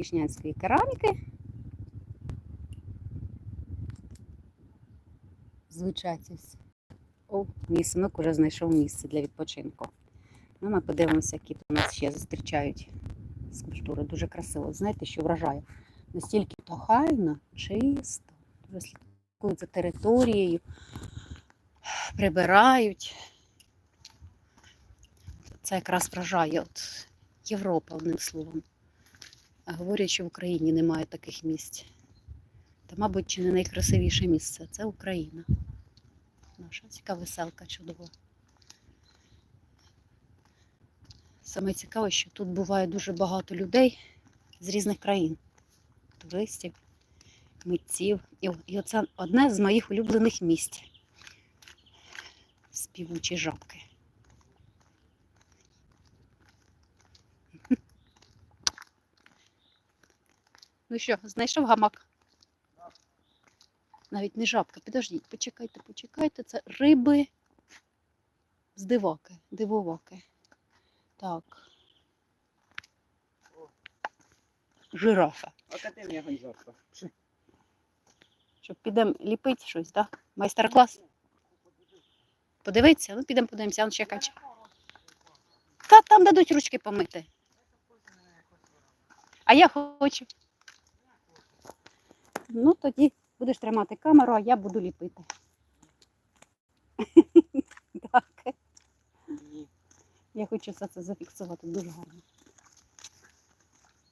Кишнянської кераміки. Звучатість. О, мій синок уже знайшов місце для відпочинку. Ну, ми подивимося, які тут у нас ще зустрічають скульптури. Дуже красиво. Знаєте, що вражає? Настільки то хайно, чисто, дуже слідкують за територією, прибирають. Це якраз вражає от Європа, одним словом. Говорять, що в Україні немає таких місць. Та, мабуть, чи не найкрасивіше місце це Україна. Наша цікава веселка чудова. Саме цікаве, що тут буває дуже багато людей з різних країн, туристів, митців. І, і оце одне з моїх улюблених місць. Співучі жабки. Ну що, знайшов гамак? Навіть не жабка. Підождіть, почекайте, почекайте. Це риби з диваки, дивоваки. Так. Жирафа. Академія Гончарка. Щоб підемо ліпити щось, так? Майстер-клас. Подивитися? Ну, підемо подивимося, он ще каче. Та там дадуть ручки помити. А я хочу. Ну, тоді будеш тримати камеру, а я буду ліпити. Так. Я хочу все це зафіксувати дуже гарно.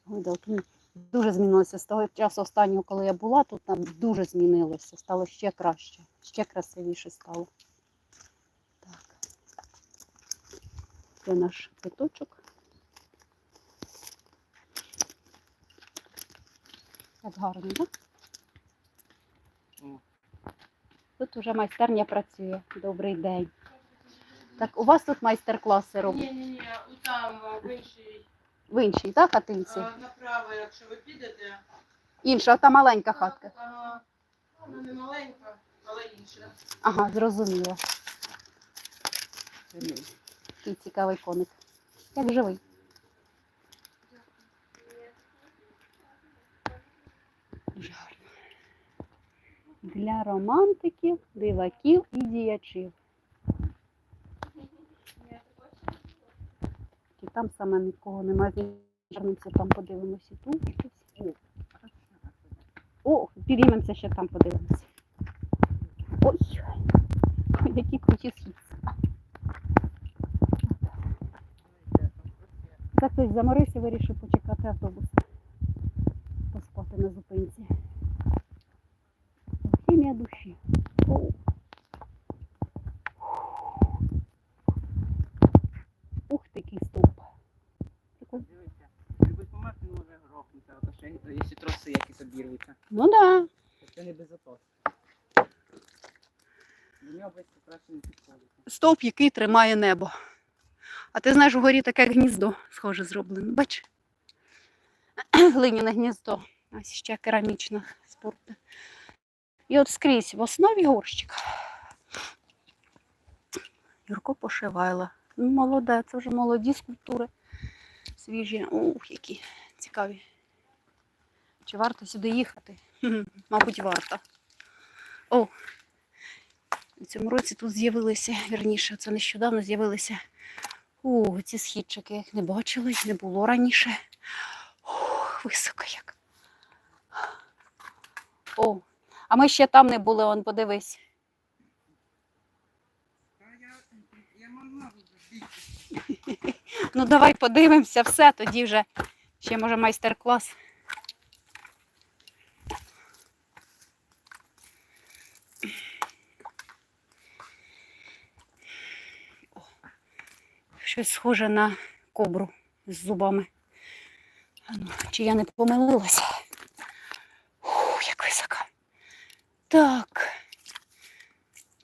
Гойдалки. ну, Дуже змінилося з того часу останнього, коли я була, тут там дуже змінилося, стало ще краще, ще красивіше стало. Так. Це наш квиточок. Так гарно, так? Тут уже майстерня працює. Добрий день. Так, у вас тут майстер-класи роблять? Ні, ні, ні, там в іншій В іншій, так, хатинці? а, направо, якщо ви підете. Інша, та маленька хатка. Ага. Вона не маленька, але інша. Ага, зрозуміло. Такий цікавий коник. Як живий. Дуже гарно. Для романтиків, диваків і діячів. І там саме нікого немає. Звернемося, там подивимося. Тут. О, підіймемося ще там подивимося. Ой, які круті східці. Це хтось заморився, вирішив почекати автобус. Поспати на зупинці. Хімія душі. Ух ти, який стовп. Дивіться, любий помер, може грохнути, а то ще якщо троси якісь обірвуться. Ну да. то Це не безопасно. До нього близько краще не підходити. Стовп, який тримає небо. А ти знаєш, вгорі таке гніздо схоже зроблено. Бач? Глиняне гніздо. Ось ще керамічна спорта. І от скрізь в основі горщик. Юрко Пошивайло. Ну, молоде, це вже молоді скульптури. Свіжі. Ух, які цікаві. Чи варто сюди їхати? Мабуть, варто. О, у цьому році тут з'явилися, вірніше, це нещодавно з'явилися о, ці східчики, їх не бачила, не було раніше. Ох, високо як. О, а ми ще там не були, он подивись. Ну давай подивимося, все, тоді вже ще може майстер-клас. Щось схоже на кобру з зубами. Ну, чи я не помилилася? Ух, як високо. Так.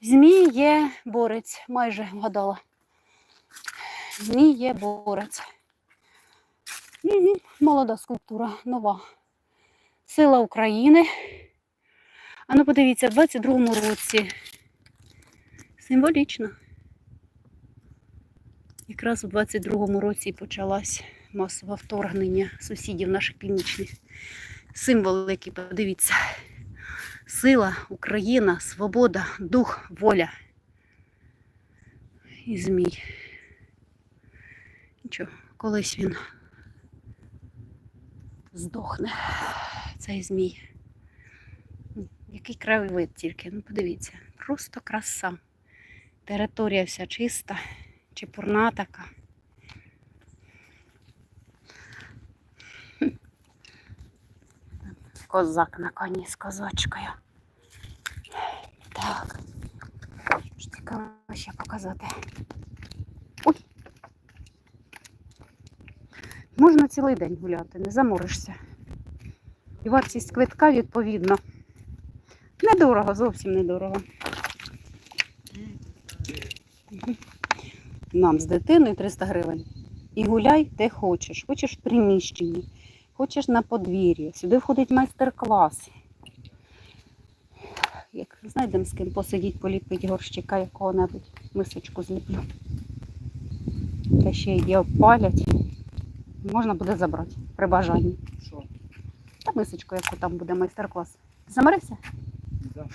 Змій є борець, майже вгадала. Змій є борець. Мгм, Молода скульптура, нова. Сила України. А ну подивіться, в 22-му році. Символічно. Якраз у 22-му році почалась масового вторгнення сусідів наших північних. Символ, який подивіться. Сила, Україна, свобода, дух, воля. І змій. Нічого, колись він здохне, цей змій. Який краєвид тільки, ну подивіться, просто краса. Територія вся чиста, чепурна така. Козак на коні з козачкою. Так. Ще показати? Ой. Можна цілий день гуляти, не заморишся. І вартість квитка відповідно. Недорого, зовсім недорого. Нам з дитиною 300 гривень. І гуляй де хочеш. Хочеш в приміщенні, хочеш на подвір'ї. Сюди входить майстер-клас. Як знайдемо з ким посидіть, поліпить горщика якого-небудь, мисочку зліплю. Та ще її обпалять. Можна буде забрати при бажанні. Що? Та мисочку, яку там буде майстер-клас. Ти замарився? Да.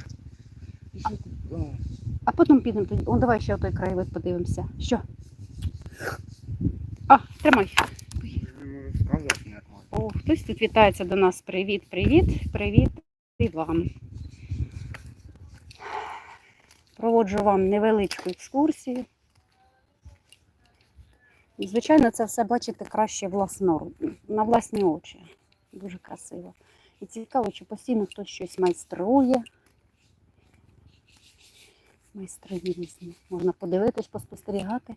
А потім підемо тоді. О, давай ще той краєвид подивимося. Що? А, тримай. Сказати не можу. О, хтось тут вітається до нас. Привіт, привіт, і вам. Проводжу вам невеличку екскурсію. Звичайно, це все бачите краще власно, на власні очі. Дуже красиво. І цікаво, чи постійно хтось щось майструє. Майстри різні. Можна подивитись, поспостерігати.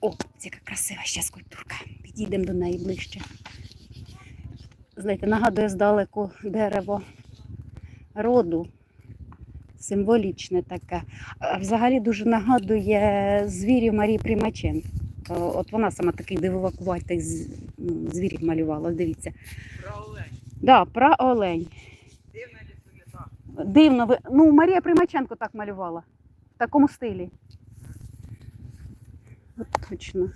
О, яка красива ще скульптурка. Підійдемо до неї ближче. Знаєте, нагадує здалеку дерево роду. Символічне таке. Взагалі дуже нагадує звірів Марії Примаченко. От вона сама такий дивовакуватий ну, звірів малювала, дивіться. Про олень. Да, про олень. Дивна так? Дивно, ви- ну Марія Примаченко так малювала. В такому стилі. От точно.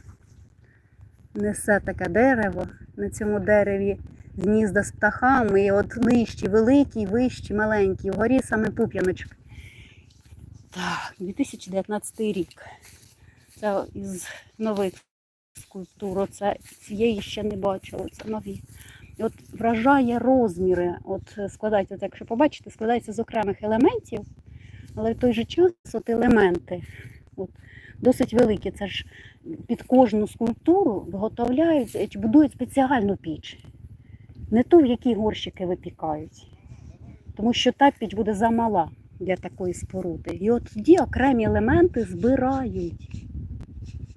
Несе таке дерево. На цьому дереві гнізда з птахами. І от нижчі, великі, вищі, маленькі. Вгорі саме пуп'яночок. Так, 2019 рік. Це із нових скульптур. Це цієї ще не бачила. Це нові. І от вражає розміри. От складається, от якщо побачите, складається з окремих елементів, але в той же час от елементи от, досить великі. Це ж під кожну скульптуру виготовляють будують спеціальну піч. Не ту, в якій горщики випікають. Тому що та піч буде замала для такої споруди. І от тоді окремі елементи збирають.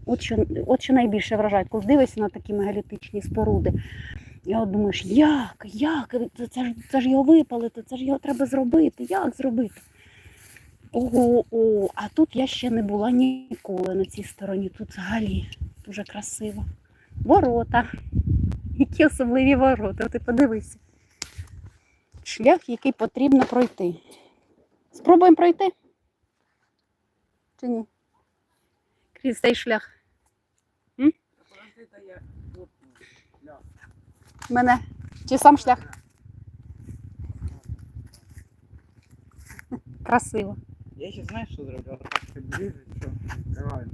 От що, от що найбільше вражає, коли дивишся на такі мегалітичні споруди. І от думаєш, як, як? Це, ж, це ж його випалити, це ж його треба зробити. Як зробити? Ого, о, а тут я ще не була ніколи на цій стороні. Тут взагалі дуже красиво. Ворота. Які особливі ворота, ти подивися. Шлях, який потрібно пройти. Спробуємо пройти? Чи ні? Крізь цей шлях. Ля. Мене. Чи сам шлях? Красиво. Я ще знаєш, що зроблю? Так підріжу, що реально.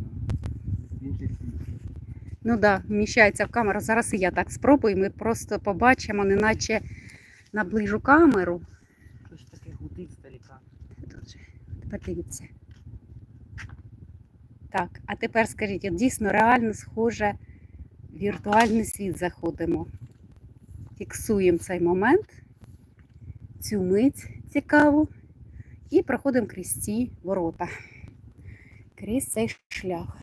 Інший світ. Ну так, да, вміщається в камеру. Зараз і я так спробую. Ми просто побачимо, неначе наближу камеру. Щось таке гудить здаліка. Тепер дивіться. Так, а тепер скажіть, от дійсно реально схоже в віртуальний світ заходимо. Фіксуємо цей момент, цю мить цікаву, і проходимо крізь ці ворота. Крізь цей шлях.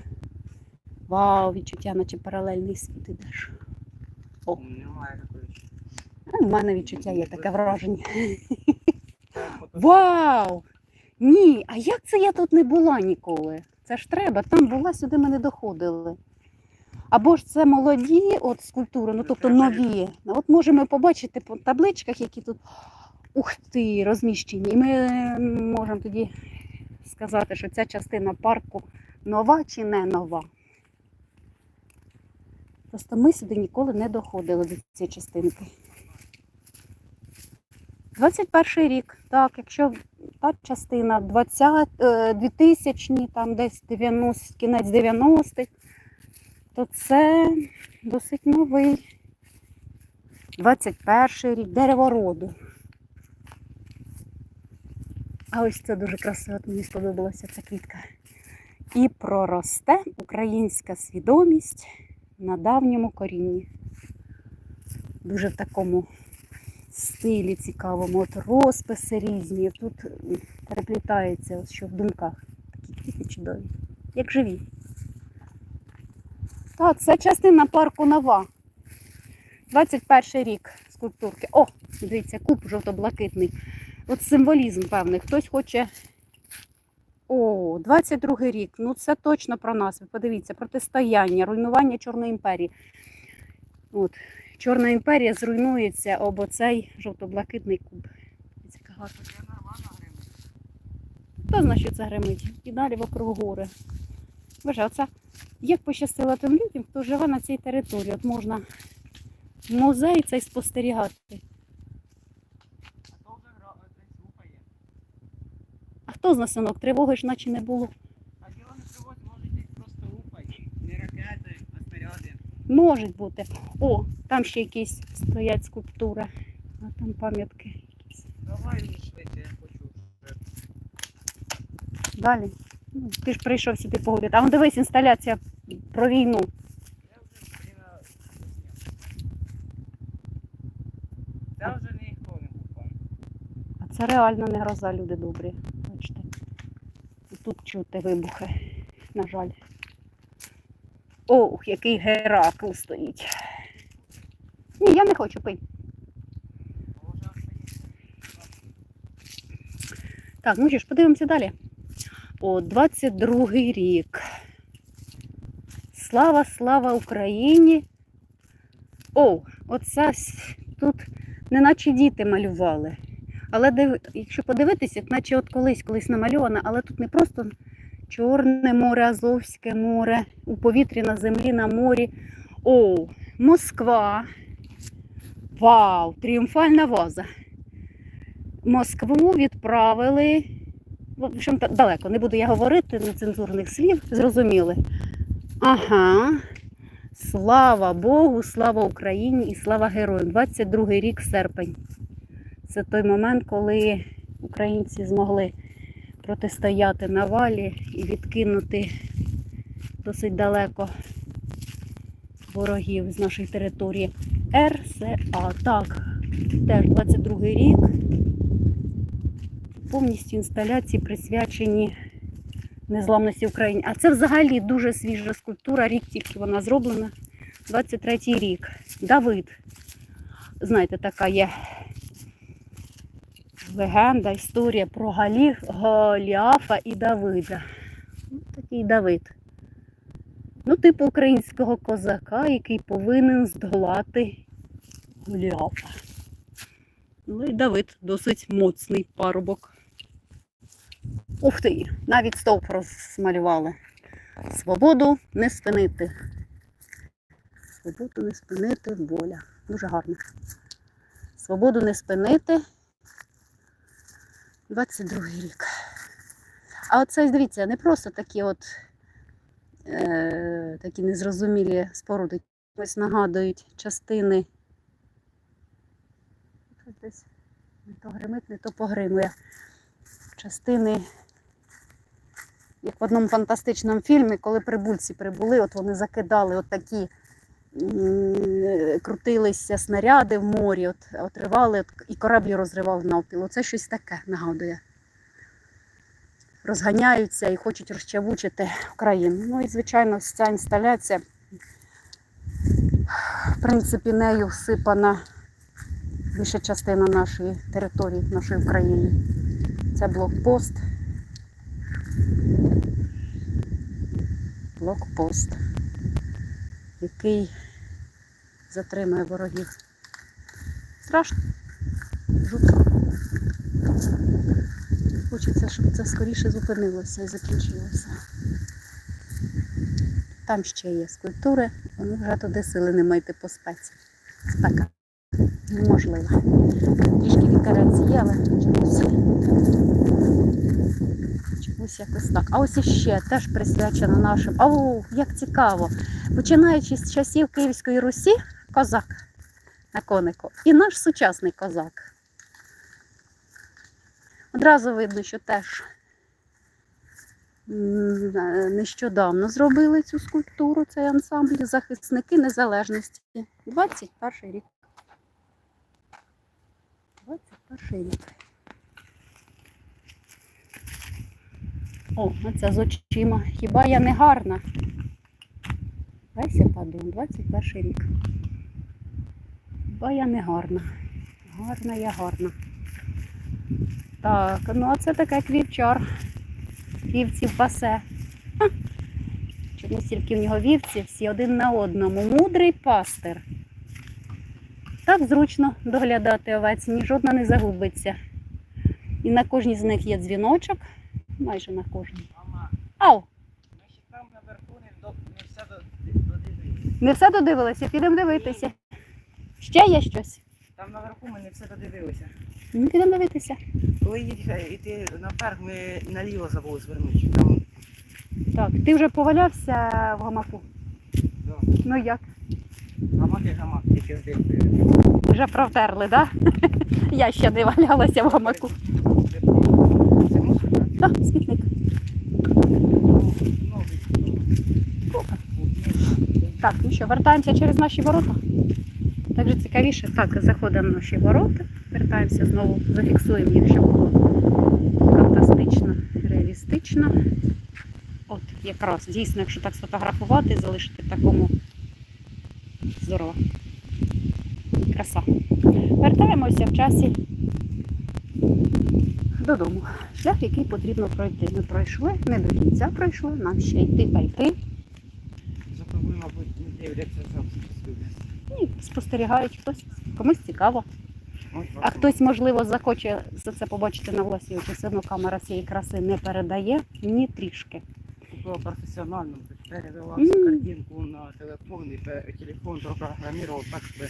Вау, відчуття, наче паралельний світ ідеш. О. Немає. У мене відчуття є таке враження. Вау! Ні, а як це я тут не була ніколи? Це ж треба, там була, сюди ми не доходили. Або ж це молоді от скульптури, ну тобто нові. От можемо побачити по табличках, які тут ух ти, розміщені. І ми можемо тоді сказати, що ця частина парку нова чи не нова. Просто ми сюди ніколи не доходили до цієї частинки. 21 рік, так, якщо та частина 20, е, 2000 там десь 90, кінець 90-х, то це досить новий. 21 рік, дерево роду. А ось це дуже красиво, мені сподобалася ця квітка. І проросте українська свідомість на давньому корінні. Дуже в такому стилі цікавому. От розписи різні. Тут переплітається, що в думках. Такі квіти чудові, як живі. Так, це частина парку Нова. 21 рік скульптурки. О, дивіться, куб жовто-блакитний. От символізм певний. Хтось хоче. О, 22 рік. Ну це точно про нас. Ви подивіться, протистояння, руйнування Чорної імперії. От, Чорна імперія зруйнується об оцей жовто-блакитний куб. Це. Хто знає, що це гримить? І далі вокруг гори. Боже, як пощастило тим людям, хто живе на цій території. От можна музей цей спостерігати. А то вже гра десь лупає. А хто з нас синок? Тривоги ж наче не було. А діло не приводь, може десь просто лупать. Не ракети, а снаряди. Можуть бути. О, там ще якісь стоять скульптури. А там пам'ятки якісь. Давай швидше, я хочу. Далі. Ну, ти ж прийшов сюди поговорити. А ну дивись, інсталяція про війну. Я вже біля Це вже не купає. А це реально не гроза, люди добрі. Тут чути вибухи, на жаль. Ох, який Геракл стоїть. Ні, я не хочу остається. Так, ну що ж, подивимося далі. О, 22-й рік. Слава, слава Україні. О, оце тут неначе діти малювали. Але див... якщо подивитися, наче от колись колись намальовано, але тут не просто Чорне море, Азовське море, у повітрі на землі, на морі. О, Москва. Вау! Тріумфальна ваза. Москву відправили. В общем, далеко, не буду я говорити нецензурних слів, зрозуміли. Ага. Слава Богу, слава Україні і слава героям. 22 рік серпень. Це той момент, коли українці змогли протистояти навалі і відкинути досить далеко ворогів з нашої території. РСА. Так, теж 22-й рік. Повністю інсталяції присвячені незламності України. А це взагалі дуже свіжа скульптура, рік тільки вона зроблена. 23-й рік. Давид. Знаєте, така є легенда, історія про Галі... Голіафа і Давида. Ну, такий Давид. Ну, типу українського козака, який повинен здолати Голіафа. Ну і Давид досить моцний парубок. Ух ти! Навіть стовп розмалювали. Свободу не спинити. Свободу не спинити воля. Дуже гарно. Свободу не спинити. 22 рік. А оце, дивіться, не просто такі от е, такі незрозумілі споруди. Ось нагадують частини. Щось Десь не то гримить, не то погримує. Частини, як в одному фантастичному фільмі, коли прибульці прибули, от вони закидали от такі крутилися снаряди в морі, от, отривали, от, і кораблі розривав навпіл. Оце щось таке нагадує. Розганяються і хочуть розчавучити Україну. Ну і, звичайно, ця інсталяція, в принципі, нею всипана більша частина нашої території, нашої України. Це блокпост. Блокпост, який затримує ворогів. Страшно. Жутко. Хочеться, щоб це скоріше зупинилося і закінчилося. Там ще є скульптури, вони вже туди сили немає йти по спеці. Спека. Неможливо. Трішки вітерець є, але чомусь. Чомусь якось так. А ось іще теж присвячено нашим. Ау, як цікаво. Починаючи з часів Київської Русі, козак на конику, і наш сучасний козак. Одразу видно, що теж нещодавно зробили цю скульптуру, цей ансамбль захисники незалежності. 21 рік. 21 рік. О, оця з очима. Хіба я не гарна? Леся Падун, 21 рік. Хіба я не гарна? Гарна я гарна. Так, ну а це таке квівчар. Вівці пасе. Ха. Чомусь тільки в нього вівці всі один на одному. Мудрий пастир. Так зручно доглядати овець, ні жодна не загубиться. І на кожній з них є дзвіночок, майже на кожній. Ау! ми ще там наверху не, все додивилися. Не все додивилися, підемо дивитися. Ще є щось? Там наверху ми не все додивилися. Ну, підемо дивитися. Коли йти наверх, ми наліво забули звернути. Там, Так, ти вже повалявся в гамаку? да, Ну як? гамак і гамак, тільки один. Вже протерли, так? Да? Я ще не валялася в гамаку. Так, смітник. Так, ну що, вертаємося через наші ворота. Так же цікавіше. Так, заходимо в наші ворота, вертаємося знову, зафіксуємо їх, щоб було фантастично, реалістично. От, якраз дійсно, якщо так сфотографувати, залишити такому здорово. Краса. Вертаємося в часі додому. Шлях, який потрібно пройти. Ми пройшли, не до кінця пройшли, нам ще йти та йти. Зато мабуть, не дивляться за спостерігання. І спостерігають хтось, комусь цікаво. А хтось, можливо, захоче все це побачити на власні очі. Все одно камера цієї краси не передає ні трішки. Купила професіонально, перевела всю картинку на телефон і телефон програмував так, що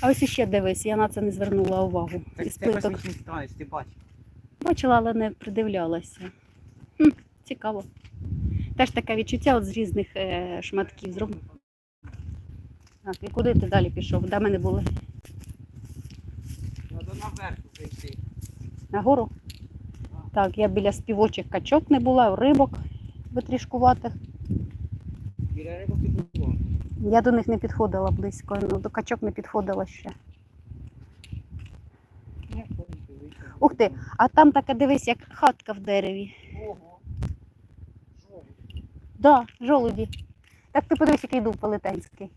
А ось іще дивись, я на це не звернула увагу. так Із це плиток космічний станець, ти бачиш. Бачила, але не придивлялася. Хм, цікаво. Теж таке відчуття от з різних е, шматків зроблено. Так, і куди ти далі пішов? Де ми не були? Треба наверх зайти. Нагору? Так, я біля співочих качок не була, рибок витрішкуватих. Біля рибок і було. Я до них не підходила близько, ну, до качок не підходила ще. Ух ти, а там така дивись, як хатка в дереві. Ого. Ви? Да, жолуді. Так ти подивись, який дув велетенський.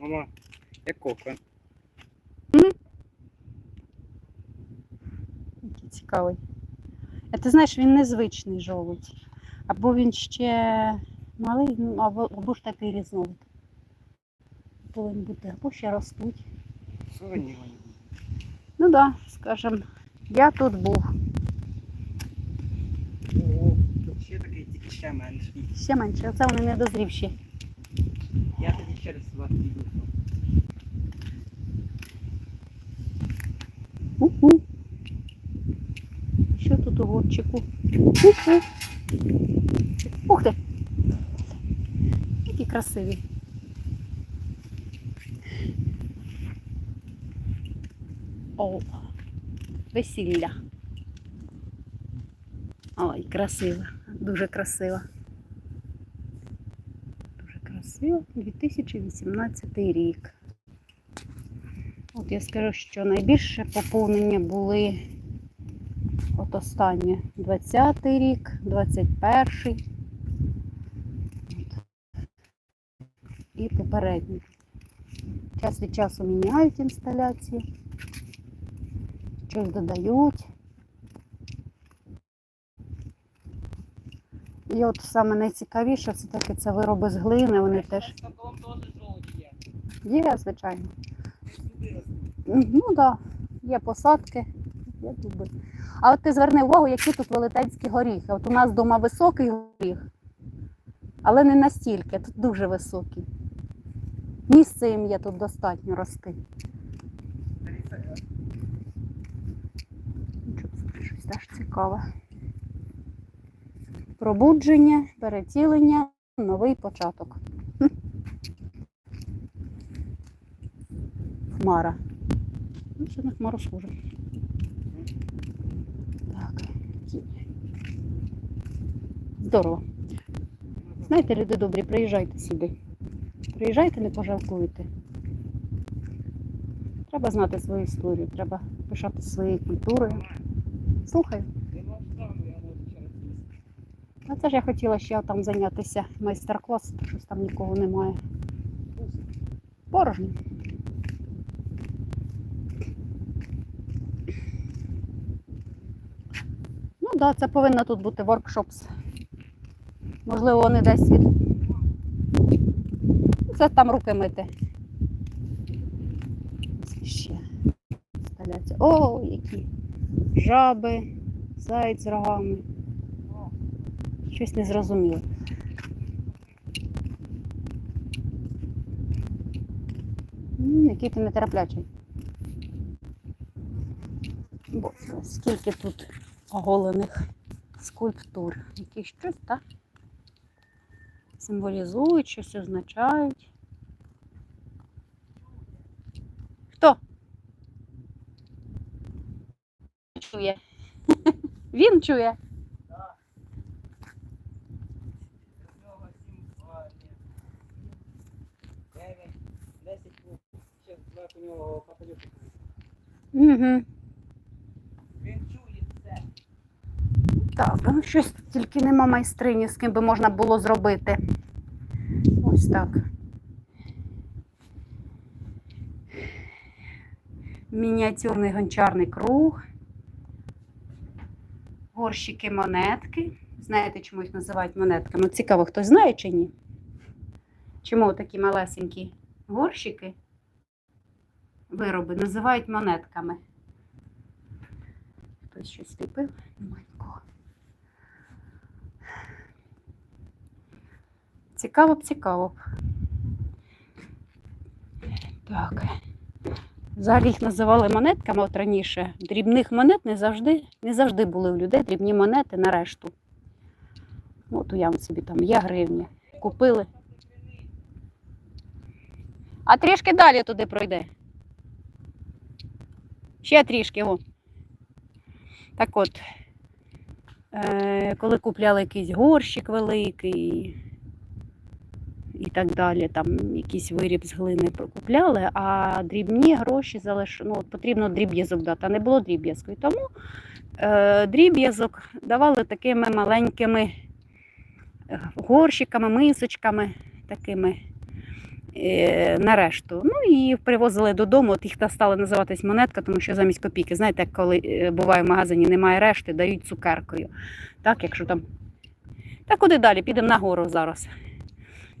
Мама, як кокон. Який цікавий. А ти знаєш, він незвичний жолудь. Або він ще малий, ну, або, або ж такий різновид. Повинен бути, або ще ростуть. Вони. Ну да, скажем, я тут був. Ого. Тут ще такий, тільки ще менший. Ще менше, оце вони недозрівші. Я тоді через вас піду. Уху. Що тут у горчику? Уху. Ух ти! Які красиві. О, весілля. Ой, красиво, дуже красиво. Дуже красиво. 2018 рік. От я скажу, що найбільше поповнення були от останнє 20-й рік, 21-й. І попередній. Час від часу міняють інсталяції, щось додають. І от саме найцікавіше все таки це вироби з глини, вони теж є. звичайно. Ну так, да, є посадки, є дуби. А от ти зверни увагу, які тут велетенські горіхи. От у нас вдома високий горіх, але не настільки, тут дуже високий. Місце їм є тут достатньо рости. Щоб щось теж цікаве. Пробудження, перетілення, новий початок. Хмара. Ну, це на хмару схоже. Так. Здорово. Знаєте, люди добрі, приїжджайте сюди. Приїжджайте, не пожалкуйте. Треба знати свою історію, треба пишати своєю культурою. Слухаю. А це ж я хотіла ще там зайнятися майстер-клас, щось там нікого немає. Порожньо. Ну так, да, це повинна тут бути воркшопс. Можливо, вони десь від. Це там руки мити. Ще. О, які жаби, заяць рогами. Щось не зрозуміло. Який ти нетерплячий. Боже, скільки тут оголених скульптур. Які щось, так? Символізують, щось означають. Хто? Чує. Він чує. Угу. Він чує це. Так, ну щось тільки нема майстрині, з ким би можна було зробити. Ось так. Мініатюрний гончарний круг. Горщики монетки. Знаєте, чому їх називають монетками? Цікаво, хтось знає чи ні? Чому такі малесенькі горщики, вироби називають монетками? Хтось щось ліпив? Немає. Цікаво б, цікаво б. Так. Взагалі їх називали монетками от раніше. Дрібних монет не завжди, не завжди були у людей дрібні монети на решту. От уявимо собі там є гривня. Купили. А трішки далі туди пройде. Ще трішки, о. Так от, е, коли купляли якийсь горщик великий і так далі, там якийсь виріб з глини купляли, а дрібні гроші залиш... ну, от потрібно дріб'язок дати, а не було дріб'язку. І тому е, дріб'язок давали такими маленькими е, горщиками, мисочками такими. е, На решту. Ну і привозили додому. От їх та стали називатись монетка, тому що замість копійки, знаєте, як коли е, буває в магазині, немає решти, дають цукеркою. Так, якщо там. Та куди далі? Підемо нагору зараз.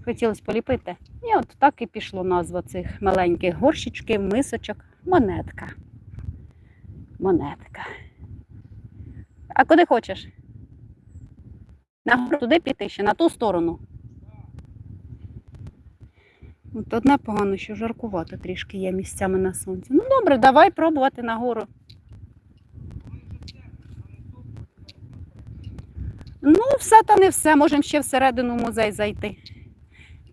Хотілося поліпити. І от так і пішло назва цих маленьких горщичків, мисочок. Монетка. Монетка. А куди хочеш? Нагору туди піти ще, на ту сторону. От одне погано, що жаркувато трішки є місцями на сонці. Ну добре, давай пробувати нагору. Ну, все та не все. Можемо ще всередину музей зайти.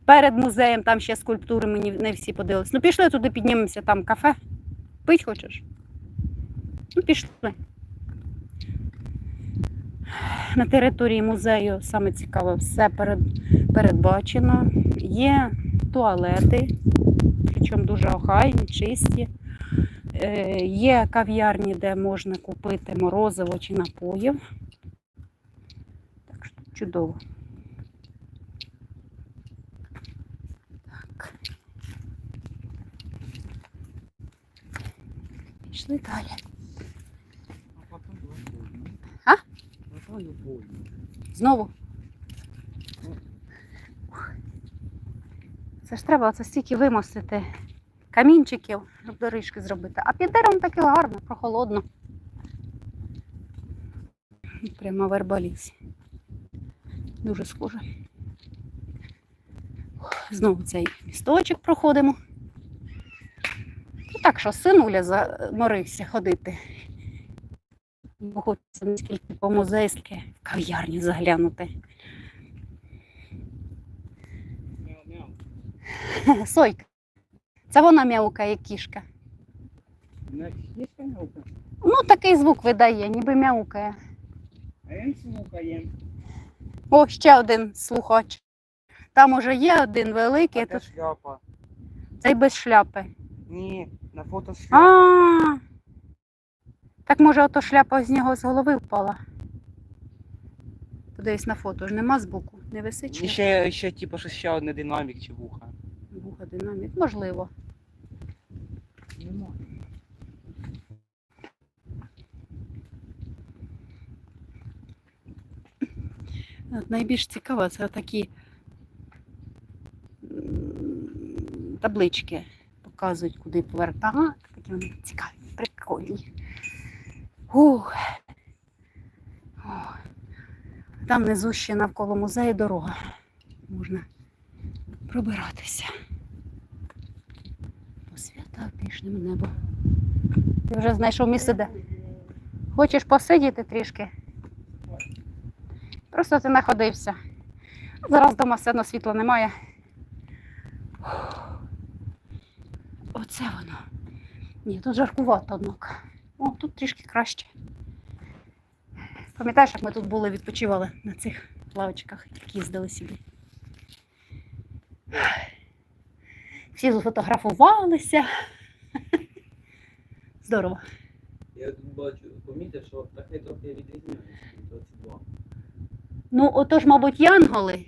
Перед музеєм там ще скульптури мені не всі подивилися. Ну, пішли туди, піднімемося, там кафе. Пить хочеш? Ну, пішли. На території музею саме цікаве, все перед, передбачено. Є туалети, причому дуже охайні, чисті. Е, Є кав'ярні, де можна купити морозиво чи напоїв. Так що чудово. Пішли далі. А. Знову. Це ж треба оце стільки вимостити камінчиків, щоб доріжки зробити. А під деревом таки гарно, прохолодно. Прямо вербаліс. Дуже схоже. Знову цей місточок проходимо. Ну, так що синуля заморився ходити. Бо Хочеться наскільки по-музейськи в кав'ярню заглянути. Сойка. Це вона м'яукає кішка. Ну, такий звук видає, ніби м'яукає. О, ще один слухач. Там уже є один великий, А тут шляпа? цей без шляпи. Ні, на фото А, шляпа. так може ото шляпа з нього з голови впала. Подивись на фото, ж нема збоку, не висить. І шляпа? ще, ще типу, що ще одне динамік чи вуха. Вуха динамік, можливо. Нема. От найбільш цікаво, це такі таблички показують, куди повертати. Такі вони цікаві, прикольні. Ух. Там внизу ще навколо музею дорога. Можна пробиратися. По свята пішньому небо. Ти вже знайшов місце, де хочеш посидіти трішки? Просто ти находився. Зараз вдома все одно світла немає. Оце воно. Ні, тут жаркувато, однак. О, тут трішки краще. Пам'ятаєш, як ми тут були, відпочивали на цих лавочках, як їздили сюди. Всі зфотографувалися. Здорово. Я тут бачу, помітив, що птахи трохи відрізняються від оці два. Ну, отож, мабуть, янголи.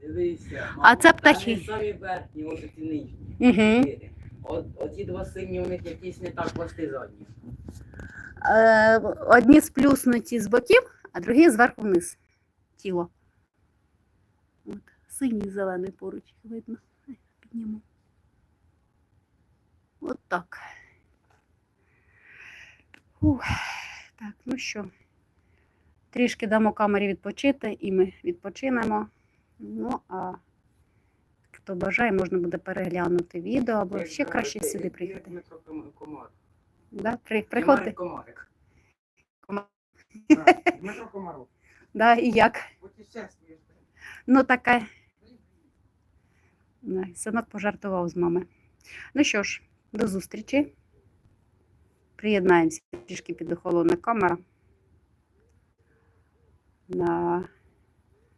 Дивися. А це та птахи. самі верхні, ось ці нижні. Угу. От, оці два сині, у них якісь не так пласти задні. Е, одні сплюснуті з боків, а другі зверху вниз. Тіло. От, синій зелений поруч видно. Підніму. От так. Ух. Так, ну що. Трішки дамо камері відпочити, і ми відпочинемо. Ну, а хто бажає, можна буде переглянути відео або ще краще сюди приїхати. Комар. Да? При, приходьте. Комарик, Дмитро Комаров. Да, і як? Ну, таке. Синок пожартував з мами. Ну що ж, до зустрічі. Приєднаємося трішки під охолона камера на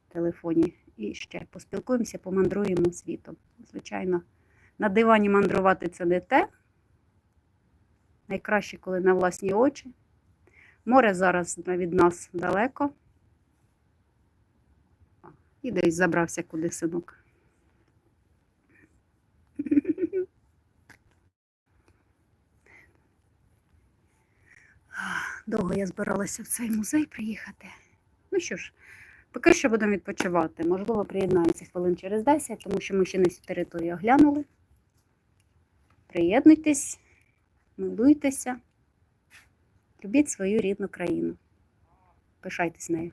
телефоні. І ще поспілкуємося, помандруємо світом. Звичайно, на дивані мандрувати це не те. Найкраще, коли на власні очі. Море зараз від нас далеко. І десь забрався куди синок. Довго я збиралася в цей музей приїхати. Ну що ж, поки що будемо відпочивати. Можливо, приєднаємося хвилин через 10, тому що ми ще не всю територію оглянули. Приєднуйтесь, милуйтеся, любіть свою рідну країну. Пишайтесь нею.